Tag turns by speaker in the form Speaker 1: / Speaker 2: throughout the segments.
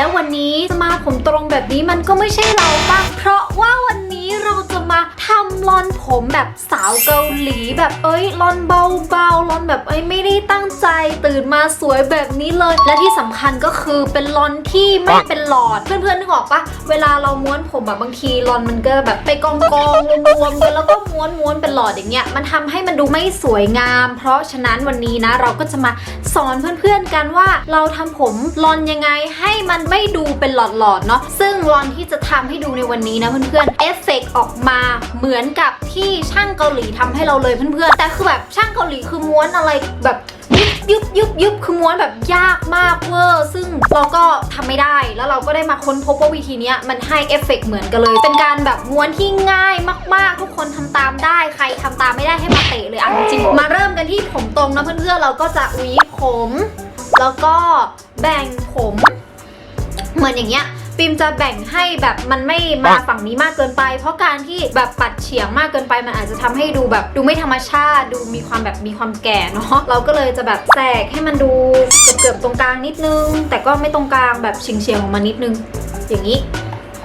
Speaker 1: แล้วเนาะวันนี้จะมาผมตรงแบบนี้มันก็ไม่ใช่เราปะเพราะว่าวันนี้เราจะมาทำลอนผมแบบสาวเกาหลีแบบเอ้ยลอนเบา ลอนแบบเอ้ยไม่ได้ตั้งใจตื่นมาสวยแบบนี้เลย และที่สำคัญก็คือเป็นลอนที่ไม่เป็นหลอด เพื่อนๆนึกออกปะเวลาเราม้วนผมแบบบางทีลอนมันก็แบบไปกองกองๆรวมๆกันแล้วก็ม้วนม้วนๆเป็นหลอดอย่างเงี้ยมันทำให้มันดูไม่สวยงาม เพราะฉะนั้นวันนี้นะเราก็จะมาสอนเพื่อนๆกันว่าเราทำผมลอนยังไงให้มันไม่ดูเป็นหลอดๆเนาะซึ่งลอนที่จะทำให้ดูในวันนี้นะเพื่อนๆเอฟเฟกต์ออกมาเหมือนกับที่ช่างเกาหลีทำให้เราเลยเพื่อนๆแต่คือแบบช่างเกาหลีคือม้วนอะไรแบบยุบยุบยุบยุบคือม้วนแบบยากมากเวอร์ ซึ่งเราก็ทำไม่ได้ แล้วเราก็ได้มาค้นพบว่าวิธีนี้มันให้เอฟเฟกต์เหมือนกันเลย เป็นการแบบม้วนที่ง่ายมากๆ ทุกคนทำตามได้ ใครทำตามไม่ได้ให้มาเตะเลยอะจริงมาเริ่มกันที่ผมตรงนะเพื่อนๆเราก็จะหวีผม แล้วก็แบ่งผม เหมือนอย่างเงี้ย ปิมจะแบ่งให้แบบมันไม่มาฝั่งนี้มากเกินไป เพราะการที่แบบปัดเฉียงมากเกินไปมันอาจจะทำให้ดูแบบดูไม่ธรรมชาติ ดูมีความแบบมีความแก่เนาะเราก็เลยจะแบบแสกให้มันดูเกือบๆตรงกลางนิดนึง แต่ก็ไม่ตรงกลางแบบเฉียงๆออกมานิดนึง อย่างนี้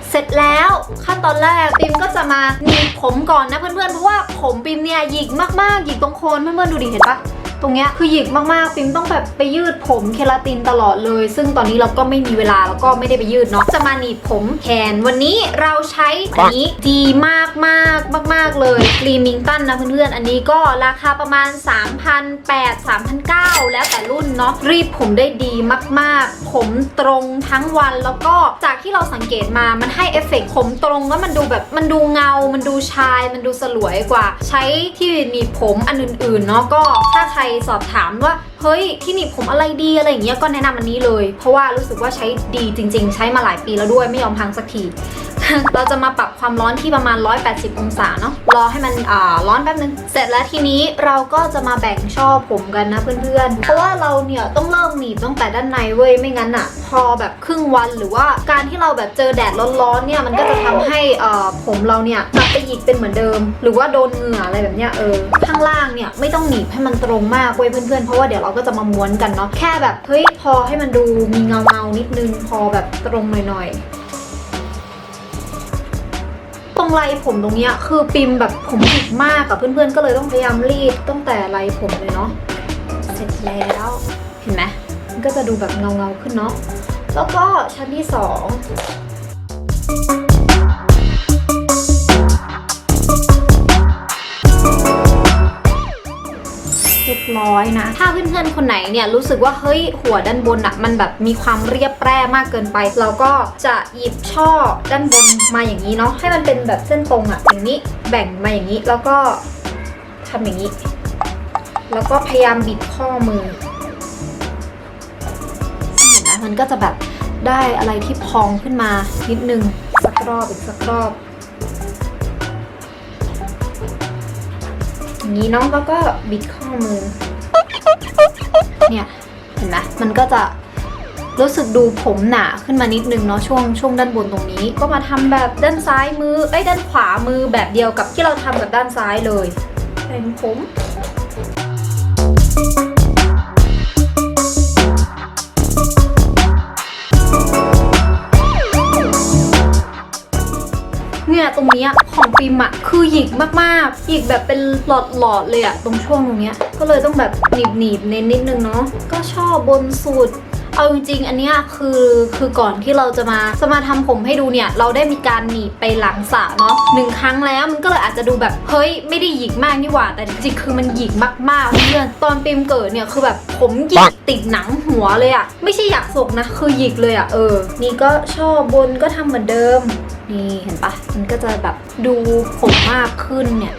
Speaker 1: เสร็จแล้วขั้นตอนแรกปิมก็จะมาหนีบผมก่อนนะเพื่อนๆเพราะว่าผมปิมเนี่ยหยิกมากๆหยิกตรงโคนเพื่อนๆดูดิเห็นปะ ตรงเนี้ยคือหยิกมากๆปิมต้องแบบไปยืดผมเคลาตินตลอดเลย ซึ่งตอนนี้เราก็ไม่มีเวลาแล้วก็ไม่ได้ไปยืดเนาะจะมาหนีบผมแทนวันนี้เราใช้อันนี้ดีมากมากมากมากๆเลยรีมิงตันนะเพื่อนๆอันนี้ก็ราคาประมาณ 3,800 3,900 แล้วแต่รุ่นเนาะรีบผมได้ดีมากๆ ผมตรงทั้งวันแล้วก็จากที่เราสังเกตมามันให้เอฟเฟกต์ผมตรงแล้วมันดูแบบมันดูเงา มันดูชาย มันดูสลวยกว่า ใช้ที่หนีบผมอันอื่นๆเนาะก็ถ้า ใครสอบถามว่าเฮ้ยที่หนีบผมอะไรดีอะไรอย่างเงี้ยก็แนะนำอันนี้เลย เพราะว่ารู้สึกว่าใช้ดีจริง ๆ ใช้มาหลายปีแล้วด้วยไม่ยอมพังสักที เราจะมาปรับความร้อนที่ประมาณ 180 องศาเนาะรอให้มันอ่าร้อนแป๊บนึง เสร็จแล้วทีนี้เราก็จะมาแบ่งช่อผมกันนะเพื่อนๆ เพราะว่าเราเนี่ยต้องเริ่มหนีบตั้งแต่ด้านในเว้ยไม่งั้นอะพอแบบครึ่งวันหรือว่าการที่เราแบบเจอแดดร้อนๆเนี่ยมันก็จะทำให้อ่าผมเราเนี่ยกลับไปหยิกเป็นเหมือนเดิม หรือว่าโดนเหงื่ออะไรแบบเนี้ยเออข้างล่างเนี่ยไม่ต้องหนีบให้มันตรงมากเว้ยเพื่อนๆเพราะว่าเดี๋ยวเราก็จะมาม้วนกันเนาะแค่แบบเฮ้ยพอให้มันดูมีเงาๆนิดนึงพอแบบตรงหน่อยๆ ตรงไรผมตรงเนี้ยคือปิมแบบผมหยิกมากกับเพื่อนๆ ก็เลยต้องพยายามรีดตั้งแต่ไรผมเลยเนาะเสร็จแล้วเห็นไหมมันก็จะดูแบบเงาๆขึ้นเนาะแล้วก็ชั้นที่สอง ร้อยนะ ถ้าเพื่อนๆคนไหนเนี่ยรู้สึกว่าเฮ้ยหัวด้านบนอะมันแบบมีความเรียบแปร่มากเกินไป เราก็จะหยิบช่อด้านบนมาอย่างนี้เนาะให้มันเป็นแบบเส้นตรงอะอย่างนี้แบ่งมาอย่างนี้แล้วก็ทำอย่างนี้ แล้วก็พยายามบิดข้อมือเห็นไหมมันก็จะแบบได้อะไรที่พองขึ้นมานิดนึงสักรอบอีกสักรอบอย่างนี้เน้องแล้วก็บิดข้อมือ เนี่ยเห็นไหมมันก็จะรู้สึกดูผมหนาขึ้นมานิดนึงเนาะช่วงช่วงด้านบนตรงนี้ ก็มาทำแบบด้านซ้ายมือไอ้ด้านขวามือแบบเดียวกับที่เราทำกับด้านซ้ายเลยแต่งผมเนี่ยตรงนี้ ยของปิมอะคือหยิกมากๆ หยิกแบบเป็นหลอดๆเลยอะตรงช่วงตรงเนี้ย ก็เลยต้องแบบหนีบหนีบๆเน้นนิดนึงเนาะ ก็ชอบบนสุด เอาจริงๆ อันเนี้ยคือคือก่อนที่เราจะมาจะมาทำผมให้ดูเนี่ย เราได้มีการหนีไปหลังสระเนาะหนึ่งครั้งแล้วมันก็เลยอาจจะดูแบบเฮ้ยไม่ได้หยิกมากนี่หว่าแต่จริงๆคือมันหยิกมากๆเพื่อนตอนปิมเกิดเนี่ยคือแบบผมหยิกติดหนังหัวเลยอะไม่ใช่อยากศกนะคือหยิกเลยอะเออ นี่ก็ชอบบนก็ทำเหมือนเดิม นี่เห็นปะมันก็จะแบบดูผมมากขึ้นเนี่ย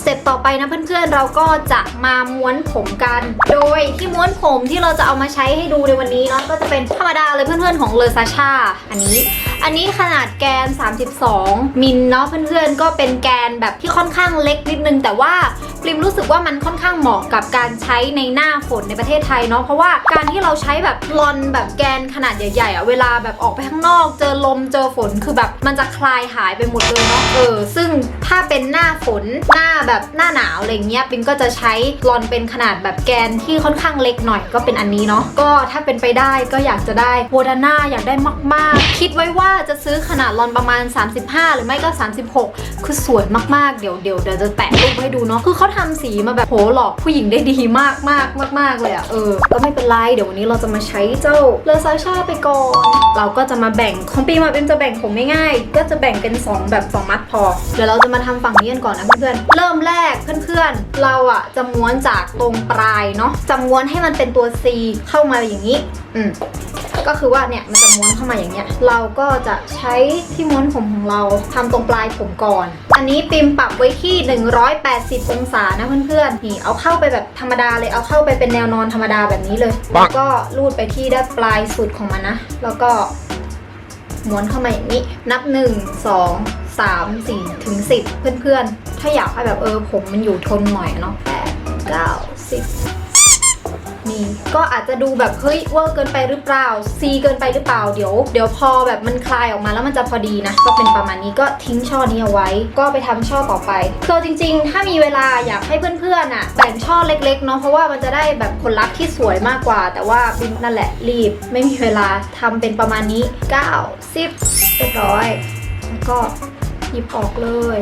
Speaker 1: สเต็ปต่อไปนะเพื่อนๆ เราก็จะมาม้วนผมกัน โดยที่ม้วนผมที่เราจะเอามาใช้ให้ดูในวันนี้เนาะก็จะเป็นธรรมดาเลยเพื่อนๆของเลอซาชาอันนี้อันนี้ขนาดแกน 32 มิลเนาะเพื่อนๆ ก็เป็นแกนแบบที่ค่อนข้างเล็กนิดนึง แต่ว่า ริมรู้สึกว่ามันค่อนข้างเหมาะกับการใช้ในหน้าฝนในประเทศไทยเนาะเพราะว่าการที่เราใช้แบบลอนแบบแกนขนาดใหญ่ๆอะเวลาแบบออกไปข้างนอกเจอลมเจอฝนคือแบบมันจะคลายหายไปหมดเลยเนาะเออซึ่งถ้าเป็นหน้าฝนหน้าแบบหน้าหนาวอะไรเงี้ยปิมก็จะใช้ลอนเป็นขนาดแบบแกนที่ค่อนข้างเล็กหน่อยก็เป็นอันนี้เนาะก็ถ้าเป็นไปได้ก็อยากจะได้โวดาน่าอยากได้มาก ๆ คิดไว้ว่าจะซื้อขนาดลอนประมาณ 35 หรือไม่ก็ 36 คือสวยมากๆ เดี๋ยวเดี๋ยวเดี๋ยวจะแปะรูปให้ดูเนาะคือเขาทำสีมาแบบโหหลอกผู้หญิงได้ดีมากมากมากมากเลยอะเออ ก็ไม่เป็นไร เดี๋ยววันนี้เราจะมาใช้เจ้าเลอซาชาไปก่อน เราก็จะมาแบ่งของปีมาเป็นจะแบ่งผมไม่ง่ายๆก็จะแบ่งเป็น 2 แบบ 2 มัดพอ เดี๋ยวเราจะมาทำฝั่งนี้กันก่อนนะเพื่อนๆ เริ่มแรกเพื่อนๆ เราอะจะม้วนจากตรงปลายเนาะจะม้วนให้มันเป็นตัว C เข้ามาอย่างนี้ อืมก็คือว่าเนี่ยมันจะม้วนเข้ามาอย่างเงี้ย เราก็จะใช้ที่ม้วนผมของเราทำตรงปลายผมก่อน อันนี้ปิมปรับไว้ที่ 180 องศานะเพื่อนๆ นี่เอาเข้าไปแบบธรรมดาเลย เอาเข้าไปเป็นแนวนอนธรรมดาแบบนี้เลย แล้วก็ลูดไปที่ด้านปลายสุดของมันนะ แล้วก็ม้วนเข้ามาอย่างนี้ นับ 1 2 3 4ถึง10 เพื่อนๆ ถ้าอยากให้แบบเออผมมันอยู่ทนหน่อยเนาะ8 9 10 นี่ก็อาจจะดูแบบเฮ้ยเวอร์เกินไปหรือเปล่าซีเกินไปหรือเปล่าเดี๋ยว เดี๋ยวพอแบบมันคลายออกมาแล้วมันจะพอดีนะ ก็เป็นประมาณนี้ก็ทิ้งช่อนี้เอาไว้ ก็ไปทำช่อต่อไปคือจริง ๆ ถ้ามีเวลาอยากให้เพื่อนๆอะแบ่งช่อเล็กๆเนาะเพราะว่ามันจะได้แบบผลลัพธ์ที่สวยมากกว่า แต่ว่าบินนั่นแหละรีบ ไม่มีเวลาทำเป็นประมาณนี้ 9 10เรียบร้อยแล้วก็หยิบออกเลย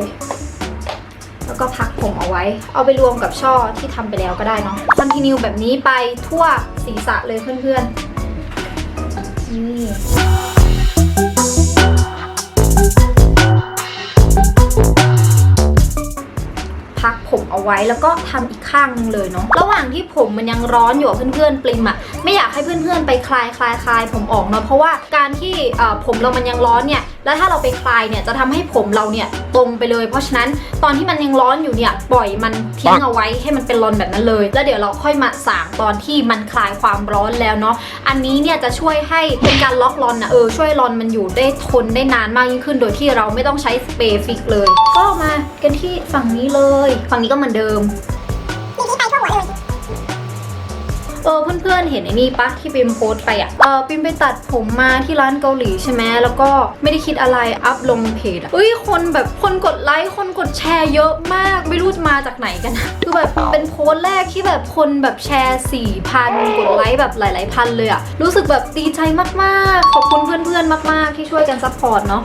Speaker 1: แล้วก็พักผมเอาไว้ เอาไปรวมกับช่อที่ทำไปแล้วก็ได้เนาะคอนติเนียแบบนี้ไปทั่วศีรษะเลยเพื่อนๆนี่พักผมเอาไว้แล้วก็ทำอีก ข้างเลยเนาะระหว่างที่ผมมันยังร้อนอยู่เพื่อนๆปริมอะไม่อยากให้เพื่อนๆไปคลายคลายคลายผมออกเนาะเพราะว่าการที่ผมเรามันยังร้อนเนี่ยแล้วถ้าเราไปคลายเนี่ยจะทำให้ผมเราเนี่ยตรงไปเลย เพราะฉะนั้นตอนที่มันยังร้อนอยู่เนี่ยปล่อยมันทิ้งเอาไว้ให้มันเป็นรอนแบบนั้นเลย แล้วเดี๋ยวเราค่อยมาสางตอนที่มันคลายความร้อนแล้วเนาะอันนี้เนี่ยจะช่วยให้เป็นการล็อกรอนนะเออช่วยรอนมันอยู่ได้ทนได้นานมากยิ่งขึ้น โดยที่เราไม่ต้องใช้สเปรย์ฟิกเลย ก็มากันที่ฝั่งนี้เลย ฝั่งนี้ก็เหมือนเดิม เออเพื่อนๆเห็นไอ้นี่ปะที่ปิมโพสไปอะเออปิมไปตัดผมมาที่ร้านเกาหลีใช่ไหมแล้วก็ไม่ได้คิดอะไรอัพลงเพจอะเอ้ยคนแบบคนกดไลค์คนกดแชร์เยอะมากไม่รู้จะมาจากไหนกันนะคือแบบเป็นโพสต์แรกที่แบบคนแบบแชร์4 0 0 0กดไลค์แบบหลายๆพันเลยอะรู้สึกแบบดีใจมากๆ ขอบคุณเพื่อนๆ มากๆ ที่ช่วยกันซัพพอร์ตเนาะ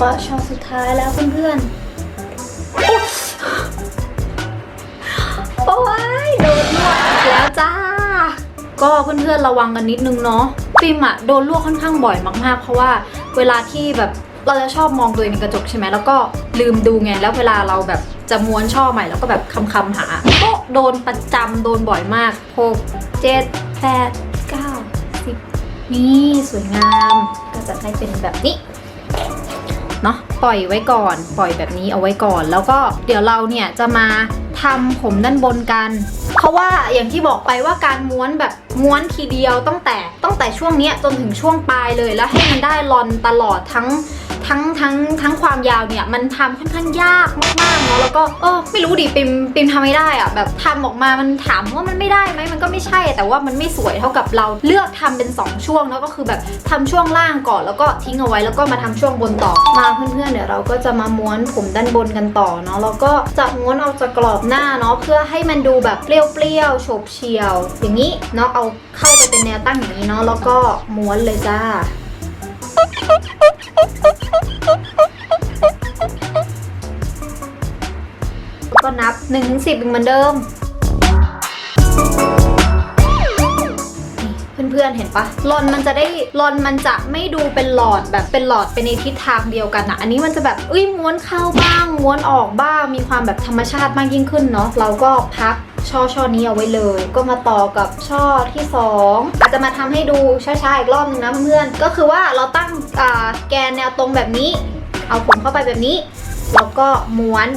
Speaker 1: ก็ช่อสุดท้ายแล้วเพื่อนๆ ก็เพื่อนๆระวังกันนิดนึงเนาะฟิล์มอะโดนลวกค่อนข้างบ่อยมากๆ เพราะว่าเวลาที่แบบเราจะชอบมองตัวเองในกระจกใช่ไหมแล้วก็ลืมดูไงแล้วเวลาเราแบบจะม้วนช่อใหม่แล้วก็แบบคำคำหาก็โดนประจำโดนบ่อยมากหกเจ็ดแปดเก้าสิบนี่สวยงามก็จะได้เป็นแบบนี้เนาะปล่อยไว้ก่อน ปล่อยแบบนี้เอาไว้ก่อน แล้วก็เดี๋ยวเราเนี่ยจะมาทำผมด้านบนกัน เพราะว่าอย่างที่บอกไปว่าการม้วนแบบม้วนทีเดียวตั้งแต่ตั้งแต่ช่วงเนี้ยจนถึงช่วงปลายเลย แล้วให้มันได้รอนตลอดทั้ง ทั้งทั้งทั้งความยาวเนี่ยมันทำค่อนข้างยากมากๆเนาะแล้วก็เออไม่รู้ดิปิมปิมทำไม่ได้อะแบบทำออกมามันถามว่ามันไม่ได้ไหมมันก็ไม่ใช่ แต่ว่ามันไม่สวยเท่ากับเราเลือกทำเป็น 2 ช่วงแล้วก็คือแบบทำช่วงล่างก่อนแล้วก็ทิ้งเอาไว้แล้วก็มาทำช่วงบนต่อมาเพื่อนๆเดี๋ยวเราก็จะมาม้วนผมด้านบนกันต่อเนาะแล้วก็จะม้วนออกจากกรอบหน้าเนาะเพื่อให้มันดูแบบเปรี้ยวๆโฉบเฉียว อย่างนี้เนาะเอาเข้าไปเป็นแนวตั้งอย่างนี้เนาะแล้วก็ม้วนเลยจ้าก็นั บ1นถึงสิบเหมือนเดิมนี่เพื่อนๆเห็นปะลอนมันจะได้ลอนมันจะไม่ดูเป็นหลอดแบบเป็นหลอดไปในทิศทางเดียวกันอะอันนี้มันจะแบบเอ้ยม้วนเข้าบ้างม้วนออกบ้าง มีความแบบธรรมชาติมากยิ่งขึ้นเนาะเราก็พักช่อช่อนี้เอาไว้เลย ก็มาต่อกับช่อที่สองอาจจะมาทำให้ดูช้าๆอีกรอบนึงนะเพื่อนๆก็คือว่าเราตั้งแกนแนวตรงแบบนี้ เอาผมเข้าไปแบบนี้แล้วก็ม้วน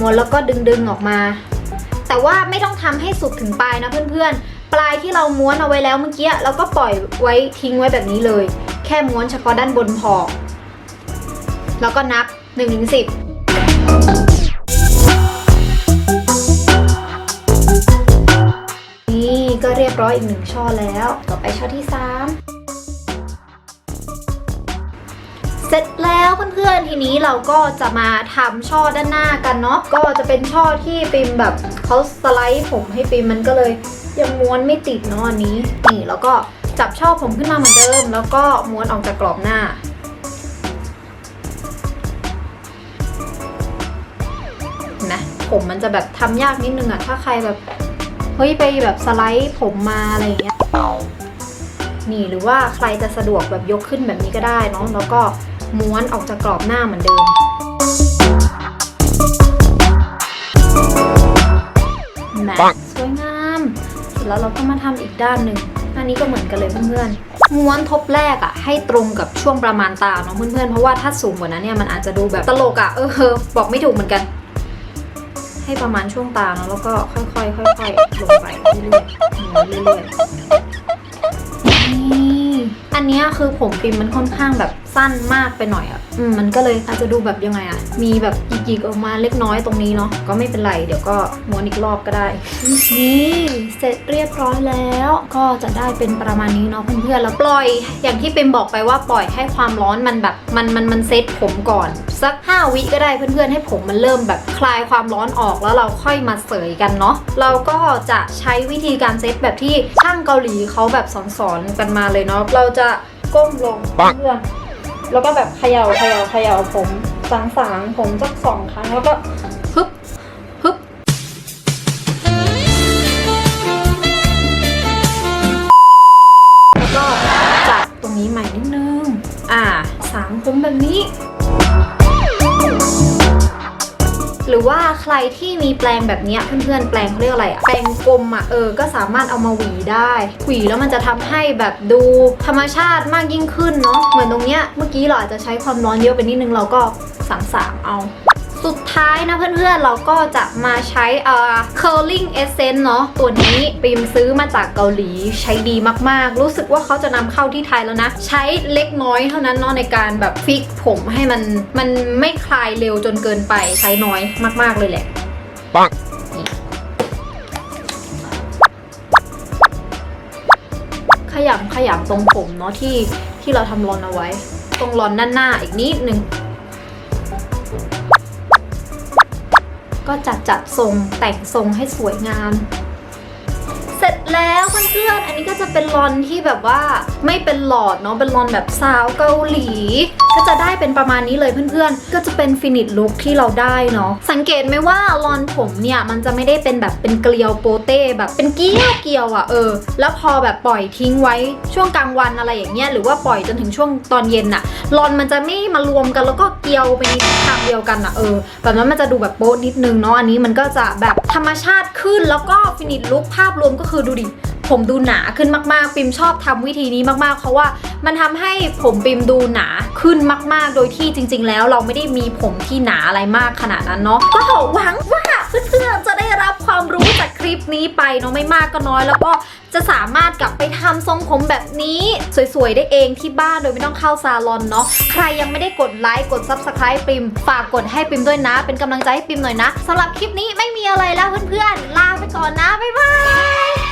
Speaker 1: ม้วนแล้วก็ดึงดึงๆออกมา แต่ว่าไม่ต้องทำให้สุดถึงปลายนะเพื่อนๆ ปลายที่เราม้วนเอาไว้แล้วเมื่อกี้เราก็ปล่อยไว้ทิ้งไว้แบบนี้เลย แค่ม้วนเฉพาะด้านบนพอ แล้วก็นับ1นถึงสินี่ก็เรียบร้อยอีกหนึ่งช่อแล้ว ต่อไปช่อที่ 3 เสร็จแล้วเพื่อนๆทีนี้เราก็จะมาทำช่อด้านหน้ากันเนาะก็จะเป็นช่อที่ปิมแบบเขาสไลด์ผมให้ปิมมันก็เลยยังม้วนไม่ติดเนาะอันนี้นี่แล้วก็จับช่อผมขึ้นมาเหมือนเดิม แล้วก็ม้วนออกจากกรอบหน้านะผมมันจะแบบทำยากนิดนึงอะถ้าใครแบบเฮ้ยไปแบบสไลด์ผมมาอะไรอย่างเงี้ยนี่หรือว่าใครจะสะดวกแบบยกขึ้นแบบนี้ก็ได้เนาะแล้วก็ ม้วนออกจากกรอบหน้าเหมือนเดิมแหม
Speaker 2: ปัง
Speaker 1: สวยงามเสร็จแล้วเราก็มาทำอีกด้านหนึ่งอันนี้ก็เหมือนกันเลยเพื่อนๆ ม้วนทบแรกอะให้ตรงกับช่วงประมาณตาเนาะเพื่อนๆ เพราะว่าถ้าสูงกว่านั้นเนี่ยมันอาจจะดูแบบตลกอะเออบอกไม่ถูกเหมือนกัน ให้ประมาณช่วงตาเนาะแล้วก็ค่อยๆค่อยๆลงไปเรื่อยๆม้วนเรื่อยๆนี่อันเนี้ยคือผมปิมมันค่อนข้างแบบ สั้นมากไปหน่อยอะอืมมันก็เลยอาจจะดูแบบยังไงอะ มีแบบหยิกๆออกมาเล็กน้อยตรงนี้เนาะก็ไม่เป็นไร เดี๋ยวก็ม้วนอีกรอบก็ได้นี่เสร็จเรียบร้อยแล้ว ก็จะได้เป็นประมาณนี้เนาะเพื่อนๆแล้วปล่อย อย่างที่ปิมบอกไปว่าปล่อยให้ความร้อนมันแบบมันมันมันเซตผมก่อน สัก 5 วิก็ได้เพื่อนๆให้ผมมันเริ่มแบบคลายความร้อนออกแล้วเราค่อยมาเสยกันเนาะเราก็จะใช้วิธีการเซตแบบที่ช่างเกาหลีเขาแบบสอนๆกันมาเลยเนาะเราจะก้มลง
Speaker 2: ปัง
Speaker 1: เพื่อน แล้วก็แบบเขย่าเขย่าเขย่าผมสางสางๆผมสักสองครั้งแล้วก็ ใครที่มีแปลงแบบนี้เพื่อนๆแปลงเขาเรียกอะไรอะแปลงกลมอะเออก็สามารถเอามาหวีได้หวีแล้วมันจะทำให้แบบดูธรรมชาติมากยิ่งขึ้นเนาะเหมือนตรงเนี้ยเมื่อกี้เราอาจจะใช้ความร้อนเยอะไปนิดนึงเราก็สางสางๆเอา สุดท้ายนะเพื่อนๆ เราก็จะมาใช้เอ่อ curling essence เนาะตัวนี้ปิมซื้อมาจากเกาหลีใช้ดีมากๆ รู้สึกว่าเขาจะนำเข้าที่ไทยแล้วนะ ใช้เล็กน้อยเท่านั้นเนาะในการแบบฟิกผมให้มันมันไม่คลายเร็วจนเกินไปใช้น้อยมากๆเลยแหละ
Speaker 2: ปัง
Speaker 1: ขยำขยำตรงผมเนาะที่ที่เราทำรอนเอาไว้ ตรงรอนด้านหน้าอีกนิดนึง ก็จัดจัดทรงแต่งทรงให้สวยงาม เสร็จแล้วเพื่อนๆ อันนี้ก็จะเป็นลอนที่แบบว่าไม่เป็นหลอดเนาะ เป็นลอนแบบสาวเกาหลีก็จะได้เป็นประมาณนี้เลยเพื่อนๆ ก็จะเป็นฟินิชลุคที่เราได้เนาะ สังเกตไหมว่ารอนผมเนี่ยมันจะไม่ได้เป็นแบบเป็นเกลียวโปเต้แบบเป็นเกลียวเกียวอะ่ะเออ แล้วพอแบบปล่อยทิ้งไว้ช่วงกลางวันอะไรอย่างเงี้ยหรือว่าปล่อยจนถึงช่วงตอนเย็นอะรอนมันจะไม่มารวมกันแล้วก็เกียวไปในทิศทางเดียวกันอะเออ แบบนั้นมันจะดูแบบโป๊นิดนึงเนาะอันนี้มันก็จะแบบธรรมชาติขึ้นแล้วก็ฟินิชลุคภาพรวมก็คือดูดิ ผมดูหนาขึ้นมากๆ ปิมชอบทำวิธีนี้มากๆ เพราะว่ามันทำให้ผมปิมดูหนาขึ้นมาก ๆ โดยที่จริง ๆ แล้วเราไม่ได้มีผมที่หนาอะไรมากขนาดนั้นเนาะก็หวังว่าเพื่อนๆจะได้รับความรู้จากคลิปนี้ไปเนาะไม่มากก็น้อยแล้วก็จะสามารถกลับไปทำทรงผมแบบนี้สวยๆ ได้เองที่บ้านโดยไม่ต้องเข้าซาลอนเนาะใครยังไม่ได้กดไลค์กด Subscribe ปิมฝากกดให้ปิมด้วยนะ เป็นกำลังใจให้ปิมหน่อยนะสำหรับคลิปนี้ไม่มีอะไรแล้วเพื่อนๆลาไปก่อนนะบ๊ายบาย